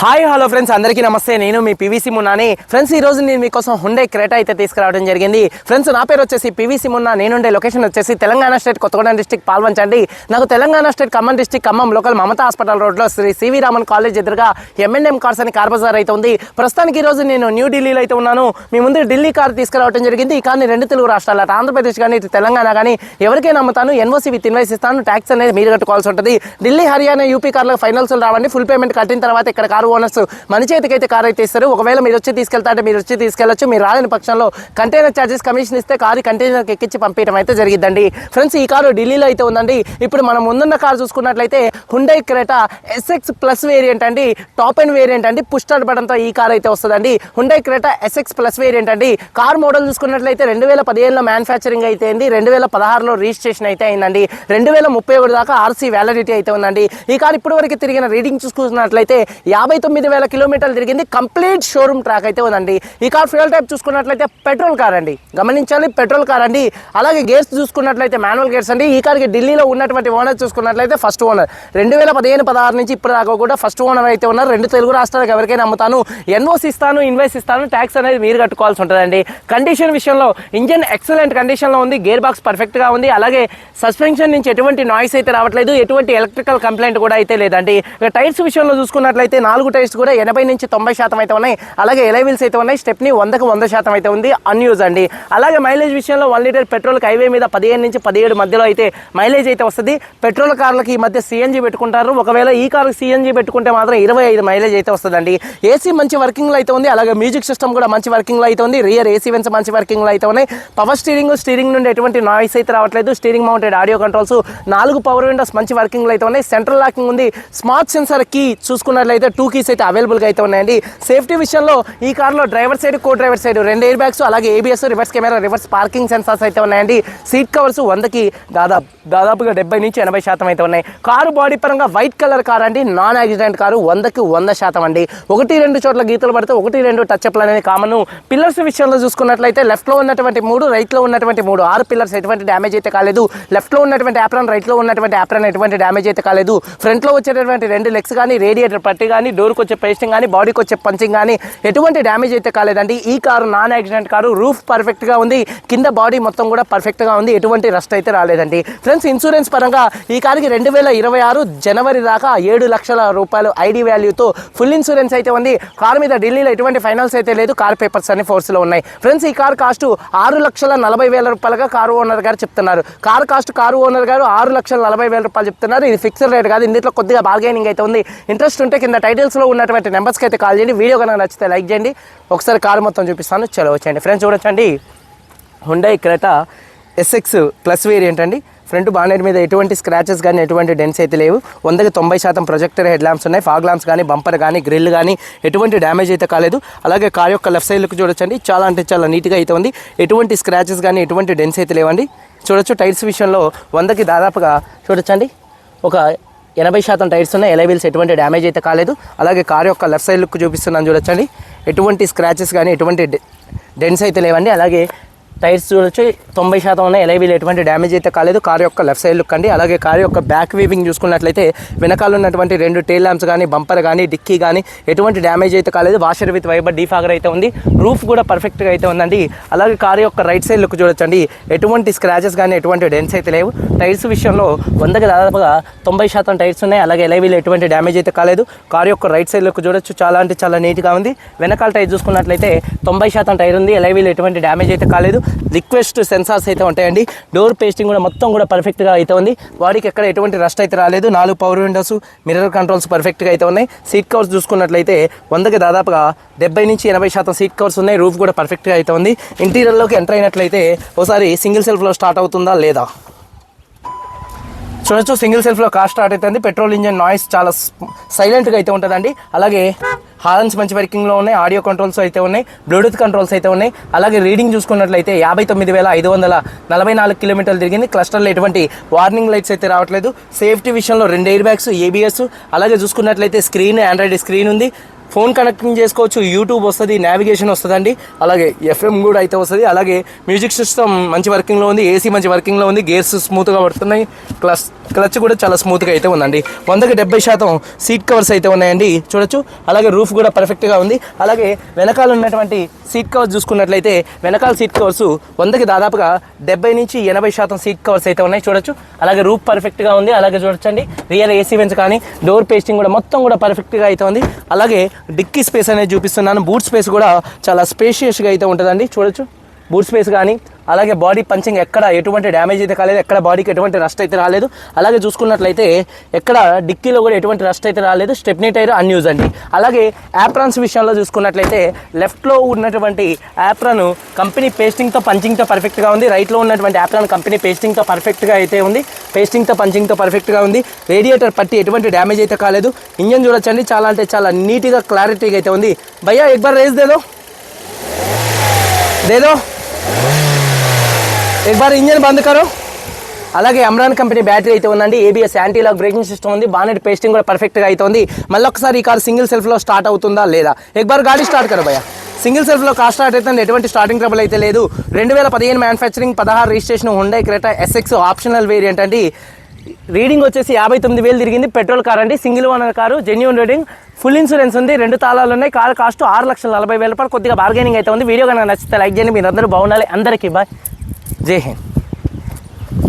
Hi hello friends అందరికీ నమస్తే. నేను మీ పివిసి మున్నాని ఫ్రెండ్స్ ఈ రోజు నేను మీకోసం హుండే క్రేటా అయితే తీసుకురావడం జరిగింది. ఫ్రెండ్స్ నా పేరు వచ్చేసి పివిసి మున్నా నేనుండే లొకేషన్ వచ్చేసి తెలంగాణ స్టేట్ కొత్తగూడెం డిస్టిక్ పాల్వంచండి నాకు Telangana state Khammam district Khammam local Mamata hospital రోడ్లో శ్రీ సివి రామన్ కాలేజ్ ఎదురుగా ఎంఎన్ఎం కార్స్ అని కార్ బజార్ అయితే ఉంది. ప్రస్తుతానికి ఈ రోజు నేను న్యూ ఢిల్లీలో అయితే ఉన్నాను. మీ ముందు ఢిల్లీ కార్ తీసుకురావడం జరిగింది. ఈ కార్ని రెండు తెలుగు రాష్ట్రాల ఆంధ్రప్రదేశ్ కానీ ఇటు తెలంగాణ కానీ ఎవరికైనా అమ్ముతాను. ఎన్ఓసి విత్ ఇన్వైస్ ఇస్తాను. ట్యాక్స్ అనేది మీరు కట్టుకోవాల్సి ఉంటుంది. ఢిల్లీ హర్యానా యూపీ కార్లకు ఫైనల్స్ రావండి. ఫుల్ పేమెంట్ కట్టిన తర్వాత ఇక్కడ కారు ఓనర్స్ మన చేతికి అయితే కారు అయితే ఇస్తారు. ఒకవేళ మీరు వచ్చి తీసుకెళ్తా అంటే మీరు వచ్చి తీసుకెళ్ళొచ్చు మీరు రాలేని పక్షంలో కంటైనర్ ఛార్జెస్ కమిషన్ ఇస్తే కారు కంటైనర్కి ఎక్కించి పంపించడం అయితే జరిగిద్దండి. ఫ్రెండ్స్ ఈ కారు ఢిల్లీలో అయితే ఉందండి. ఇప్పుడు మనం ముందున్న కారు చూసుకున్నట్లయితే Hyundai Creta SX plus variant అండి. టాప్ అండ్ వేరియంట్ అండి. పుష్ స్టార్ట్ బటన్తో ఈ కార్ అయితే వస్తుందండి. Hyundai Creta SX plus variant అండి. కార్ మోడల్ చూసుకున్నట్లయితే రెండు వేల పదిహేనులో మ్యానుఫ్యాక్చరింగ్ అయితే అయింది. రెండు వేల పదహారులో రిజిస్ట్రేషన్ అయితే అయిందండి. రెండు వేల ముప్పై ఒకటి దాకా ఆర్సీ వ్యాలిడిటీ అయితే ఉందండి. ఈ కార్ ఇప్పటి వరకు తిరిగిన రీడింగ్ చూసుకున్నట్లయితే యాభై తొమ్మిది వేల కిలోమీటర్లు తిరిగింది. కంప్లీట్ షోరూమ్ ట్రాక్ అయితే ఉందండి. ఈ కార్ ఫ్యూయల్ టైప్ చూసుకున్నట్లయితే పెట్రోల్ కార్ అండి. గమనించాలి పెట్రోల్ కార్ అండి. అలాగే గేర్స్ చూసుకున్నట్లయితే మాన్యువల్ గేర్స్ అండి. ఈ కార్కి ఢిల్లీలో ఉన్నటువంటి ఓనర్ చూసుకున్నట్లయితే ఫస్ట్ ఓనర్. రెండు వేల పదిహేను పదహారు నుంచి ఇప్పుడు దాకా కూడా ఫస్ట్ ఓనర్ అయితే ఉన్నారు. రెండు తెలుగు రాష్ట్రాలకు ఎవరికైనా అమ్ముతాను. ఎన్ఓసి ఇస్తాను ఇన్వైస్ ఇస్తాను. ట్యాక్స్ అనేది మీరు కట్టుకోవాల్సి ఉంటుందండి. కండిషన్ విషయంలో ఇంజిన్ ఎక్సలెంట్ కండిషన్లో ఉంది. గేర్ బాక్స్ పర్ఫెక్ట్గా ఉంది. అలాగే సస్పెన్షన్ నుంచి ఎటువంటి నాయిస్ అయితే రావట్లేదు. ఎటువంటి ఎలక్ట్రికల్ కంప్లైంట్ కూడా అయితే లేదండి. ఇక టైర్స్ విషయంలో చూసుకున్నట్లయితే నాలుగు టైర్స్ కూడా ఎనభై నుంచి తొంభై శాతం అయితే ఉన్నాయి. అలాగే ఎలైవిల్స్ అయితే ఉన్నాయి. స్టెప్ని వందకు వంద శాతం అయితే ఉంది. అన్యూజ్ అండి. అలాగే మైలేజ్ విషయంలో వన్ లీటర్ పెట్రోల్ హైవే మీద పదిహేను నుంచి పదిహేడు మధ్యలో అయితే మైలేజ్ అయితే వస్తుంది. పెట్రోల్ కార్లకి ఈ మధ్య సిఎన్జి పెట్టుకుంటారు. ఒకవేళ ఈ కార్కి సిఎన్జి పెట్టుకుంటే మాత్రం ఇరవై ఐదు మైలేజ్ అయితే వస్తుందండి. ఏసీ మంచి వర్కింగ్లో అయితే ఉంది. అలాగే మ్యూజిక్ సిస్టమ్ కూడా మంచి వర్కింగ్లో అయితే ఉంది. రియర్ ఏసీ వెన్స్ మంచి వర్కింగ్లో అయితే ఉన్నాయి. పవర్ స్టీరింగ్ స్టీరింగ్ నుండి ఎటువంటి నాయిస్ అయితే రావట్లేదు. స్టీరింగ్ మౌంటెడ్ ఆడియో కంట్రోల్స్ నాలుగు పవర్ విండోస్ మంచి వర్కింగ్లో అయితే ఉన్నాయి. సెంట్రల్ లాకింగ్ ఉంది. స్మార్ట్ సెన్సార్ కీ చూసుకున్నట్లయితే టూ కీస్ అయితే అవైలబుల్గా అయితే ఉన్నాయండి. సేఫ్టీ విషయంలో ఈ కార్లో driver side co driver side రెండు ఎయిర్ బ్యాగ్స్ అలాగే ABS reverse camera reverse parking sensors అయితే ఉన్నాయండి. సీట్ కవర్స్ వందకి దాదాపు దాదాపుగా డెబ్బై నుంచి ఎనభై శాతం అయితే ఉన్నాయి. కారు బాడీ పరంగా వైట్ కలర్ కార్ అండి. నాన్ యాక్సిడెంట్ కారు వందకి వంద శాతం అండి. ఒకటి రెండు చోట్ల గీతలు పడితే ఒకటి రెండు టచ్ అప్లు అనేది కామన్ పిల్లర్స్ విషయంలో చూసుకున్నట్లయితే లెఫ్ట్లో ఉన్నటువంటి మూడు రైట్లో ఉన్నటువంటి మూడు ఆరు పిల్లర్స్ ఎటువంటి డ్యామేజ్ అయితే కాలేదు. లెఫ్ట్లో ఉన్నటువంటి యాప్రాన్ రైట్లో ఉన్నటువంటి యాప్రాన్ ఎటువంటి డ్యామేజ్ అయితే కాలేదు. ఫ్రంట్లో వచ్చేటటువంటి రెండు లెగ్స్ కానీ రేడియేటర్ పట్టి కానీ డోర్కి వచ్చే పేస్టింగ్ కానీ బాడీకి వచ్చే పంచింగ్ కానీ ఎటువంటి డ్యామేజ్ అయితే కాలేదండి. ఈ car non accident car roof పర్ఫెక్ట్గా ఉంది. కింద బాడీ మొత్తం కూడా పర్ఫెక్ట్గా ఉంది. ఎటువంటి రస్ట్ అయితే రాలేదండి. ఫ్రెండ్స్ ఇన్సూరెన్స్ పరంగా ఈ కారుకి రెండు వేల ఇరవై ఆరు జనవరి దాకా ఏడు లక్షల రూపాయలు ఐడి వాల్యూతో ఫుల్ ఇన్సూరెన్స్ అయితే ఉంది. కారు మీద ఢిల్లీలో ఎటువంటి ఫైనాన్స్ అయితే లేదు. కార్ పేపర్స్ అన్ని ఫోర్స్లో ఉన్నాయి. ఫ్రెండ్స్ ఈ కార్ కాస్ట్ ఆరు లక్షల నలభై వేల రూపాయలుగా కారు ఓనర్ గారు చెప్తున్నారు. కార్ కాస్ట్ కారు ఓనర్ గారు ఆరు లక్షల నలభై వేల రూపాయలు చెప్తున్నారు. ఇది ఫిక్స్డ్ రేట్ కాదు. ఇందులో కొద్దిగా బార్గైనింగ్ అయితే ఉంది. ఇంట్రెస్ట్ ఉంటే కింద డీటెయిల్స్లో ఉన్నటువంటి నెంబర్స్కి అయితే కాల్ చేయండి. వీడియో కనుక నచ్చితే లైక్ చేయండి. ఒకసారి కారు మొత్తం చూపిస్తాను. చలో వచ్చేయండి. ఫ్రెండ్స్ చూడొచ్చండి. Hyundai Creta SX plus variant అండి. ఫ్రంట్ బానెట్ మీద ఎటువంటి స్క్రాచెస్ కానీ ఎటువంటి డెన్స్ అయితే లేవు. వందకి తొంభై శాతం ప్రొజెక్టర్ హెడ్ ల్యాంప్స్ ఉన్నాయి. ఫాగ్ ల్యాంప్స్ కానీ బంపర్ కానీ గ్రిల్ కానీ ఎటువంటి డ్యామేజ్ అయితే కాలేదు. అలాగే కార్ యొక్క లెఫ్ట్ సైడ్కి చూడొచ్చండి. చాలా అంటే చాలా నీట్గా అయితే ఉంది. ఎటువంటి స్క్రాచెస్ కానీ ఎటువంటి డెన్స్ అయితే లేవండి. చూడొచ్చు టైర్స్ విషయంలో వందకి దాదాపుగా చూడొచ్చండి. ఒక ఎనభై శాతం టైర్స్ ఉన్నాయి. ఎలైవిల్స్ ఎటువంటి డ్యామేజ్ అయితే కాలేదు. అలాగే కార్ యొక్క లెఫ్ట్ సైడ్ లుక్ చూపిస్తున్నాను చూడొచ్చండి. ఎటువంటి స్క్రాచెస్ కానీ ఎటువంటి డెన్స్ అయితే లేవండి. అలాగే టైర్స్ చూడొచ్చు. తొంభై శాతం ఉన్నాయి ఎలైవీలు ఎటువంటి డ్యామేజ్ అయితే కాలేదు. కార్ యొక్క లెఫ్ట్ సైడ్ లుక్ అండి. అలాగే కార్ యొక్క బ్యాక్ వీవింగ్ చూసుకున్నట్లయితే వెనకాల ఉన్నటువంటి రెండు టైల్ ల్యాంప్స్ కానీ బంపర్ కానీ డిక్కీ కానీ ఎటువంటి డ్యామేజ్ అయితే కాలేదు. వాషర్ విత్ వైబర్ డీఫాగర్ అయితే ఉంది. రూఫ్ కూడా పర్ఫెక్ట్గా అయితే ఉందండి. అలాగే కార్ యొక్క రైట్ సైడ్ లుక్ చూడొచ్చండి. ఎటువంటి స్క్రాచెస్ కానీ ఎటువంటి డెన్స్ అయితే లేవు. టైర్స్ విషయంలో వందకి దాదాపుగా తొంభై శాతం టైర్స్ ఉన్నాయి. అలాగే ఎలైవీలు ఎటువంటి డ్యామేజ్ అయితే కాలేదు. కార్ యొక్క రైట్ సైడ్ లుక్ చూడొచ్చు. చాలా అంటే చాలా నీట్గా ఉంది. వెనకాల టైర్ చూసుకున్నట్లయితే తొంభై శాతం టైర్ ఉంది. ఎలైవీలు ఎటువంటి డ్యామేజ్ అయితే కాలేదు. రిక్వెస్ట్ సెన్సార్స్ అయితే ఉంటాయండి. డోర్ పేస్టింగ్ కూడా మొత్తం కూడా పర్ఫెక్ట్గా అయితే ఉంది. వాడికి ఎక్కడ ఎటువంటి రస్ట్ అయితే రాలేదు. నాలుగు పవర్ విండోస్ మిర్రర్ కంట్రోల్స్ పర్ఫెక్ట్గా అయితే ఉన్నాయి. సీట్ కవర్స్ చూసుకున్నట్లయితే వందకి దాదాపుగా డెబ్బై నుంచి ఎనభై శాతం సీట్ కవర్స్ ఉన్నాయి. రూఫ్ కూడా పర్ఫెక్ట్గా అయితే ఉంది. ఇంటీరియర్లోకి ఎంటర్ అయినట్లయితే ఒకసారి సింగిల్ సెల్ఫ్లో స్టార్ట్ అవుతుందా లేదా? చూడొచ్చు. సింగిల్ సెల్ఫ్లో కార్ స్టార్ట్ అవుతుంది. పెట్రోల్ ఇంజన్ నాయిస్ చాలా సైలెంట్గా అయితే ఉంటుందండి. అలాగే హార్న్స్ మంచి వర్కింగ్లో ఉన్నాయి ఆడియో కంట్రోల్స్ అయితే ఉన్నాయి బ్లూటూత్ కంట్రోల్స్ అయితే ఉన్నాయి. అలాగే రీడింగ్ చూసుకున్నట్లయితే యాభై తొమ్మిది వేల ఐదు వందల నలభై నాలుగు కిలోమీటర్లు తిరిగింది. క్లస్టర్లో ఎటువంటి వార్నింగ్ లైట్స్ అయితే రావట్లేదు. సేఫ్టీ విషయంలో రెండు ఎయిర్ బ్యాగ్స్ ఏబిఎస్ అలాగే చూసుకున్నట్లయితే స్క్రీన్ ఆండ్రాయిడ్ స్క్రీన్ ఉంది. ఫోన్ కనెక్టింగ్ చేసుకోవచ్చు యూట్యూబ్ వస్తుంది నావిగేషన్ వస్తుందండి. అలాగే ఎఫ్ఎం కూడా అయితే వస్తుంది. అలాగే మ్యూజిక్ సిస్టమ్ మంచి వర్కింగ్లో ఉంది ఏసీ మంచి వర్కింగ్లో ఉంది గేర్స్ స్మూత్గా పడుతున్నాయి. క్లచ్ క్లచ్ కూడా చాలా స్మూత్గా అయితే ఉందండి. వందకి డెబ్బై శాతం సీట్ కవర్స్ అయితే ఉన్నాయండి. చూడొచ్చు. అలాగే రూఫ్ కూడా పర్ఫెక్ట్గా ఉంది. అలాగే వెనకాల ఉన్నటువంటి సీట్ కవర్స్ చూసుకున్నట్లయితే వెనకాల సీట్ కవర్స్ వందకి దాదాపుగా డెబ్బై నుంచి ఎనభై శాతం సీట్ కవర్స్ అయితే ఉన్నాయి. చూడొచ్చు. అలాగే రూఫ్ పర్ఫెక్ట్గా ఉంది. అలాగే చూడొచ్చండి. రియల్ ఏసీ వెంచ్ కానీ డోర్ పేస్టింగ్ కూడా మొత్తం కూడా పర్ఫెక్ట్గా అయితే ఉంది. అలాగే డిక్కీ స్పేస్ అనేది చూపిస్తున్నాను. బూట్ స్పేస్ కూడా చాలా స్పేషియస్గా అయితే ఉంటుందండి. చూడొచ్చు. బూట్ స్పేస్ కానీ అలాగే బాడీ పంచింగ్ ఎక్కడ ఎటువంటి డ్యామేజ్ అయితే కాలేదు ఎక్కడ బాడీకి ఎటువంటి రస్ట్ అయితే రాలేదు. అలాగే చూసుకున్నట్లయితే ఎక్కడ డిక్కీలో కూడా ఎటువంటి రస్ట్ అయితే రాలేదు స్టెప్నీ టైర్ అన్యూజ్ అండి. అలాగే యాప్రాన్స్ విషయంలో చూసుకున్నట్లయితే లెఫ్ట్లో ఉన్నటువంటి యాప్రాన్ కంపెనీ పేస్టింగ్తో పంచింగ్తో పర్ఫెక్ట్గా ఉంది. రైట్లో ఉన్నటువంటి యాప్రాన్ కంపెనీ పేస్టింగ్తో పర్ఫెక్ట్గా అయితే ఉంది. పేస్టింగ్తో పంచింగ్తో పర్ఫెక్ట్గా ఉంది. రేడియేటర్ పట్టి ఎటువంటి డ్యామేజ్ అయితే కాలేదు. ఇంజన్ చూడొచ్చండి. చాలా అంటే చాలా నీట్గా క్లారిటీగా అయితే ఉంది. భయ్యా ఎక్బార్ రేస్ దేదో. దేదో. एक बार इंजन बंद करो అలాగే అమ్రాన్ కంపెనీ బ్యాటరీ అయితే ఉందండి ABS anti lock braking system ఉంది బానెట్ పేస్టింగ్ కూడా పర్ఫెక్ట్గా అయితే ఉంది మళ్ళీ ఒకసారి ఈ కార్ సింగిల్ సెల్ఫ్లో స్టార్ట్ అవుతుందా లేదా ఎక్ బార్ గాడి స్టార్ట్ కరో భయ్యా సింగిల్ సెల్ఫ్లో కార్ స్టార్ట్ అయితే ఎటువంటి స్టార్టింగ్ ట్రబుల్ అయితే లేదు రెండు వేల పదిహేను మ్యానుఫ్యాక్చరింగ్ పదహారు registration Hyundai Creta SX optional variant అండి రీడింగ్ వచ్చేసి యాభై తొమ్మిది వేలు తిరిగింది. పెట్రోల్ కార్ అండి. Single owner car. Genuine reading full insurance ఉంది. రెండు తాళాలు ఉన్నాయి. కార్ కాస్ట్ ఆరు లక్షల నలభై వేల రూపాయలు. కొద్దిగా బార్గెనింగ్ అయితే ఉంది. వీడియో కనుక నచ్చితే లైక్ చేయండి. మీరు అందరూ బాగుండాలి. అందరికీ బాయ్. జై హింద్.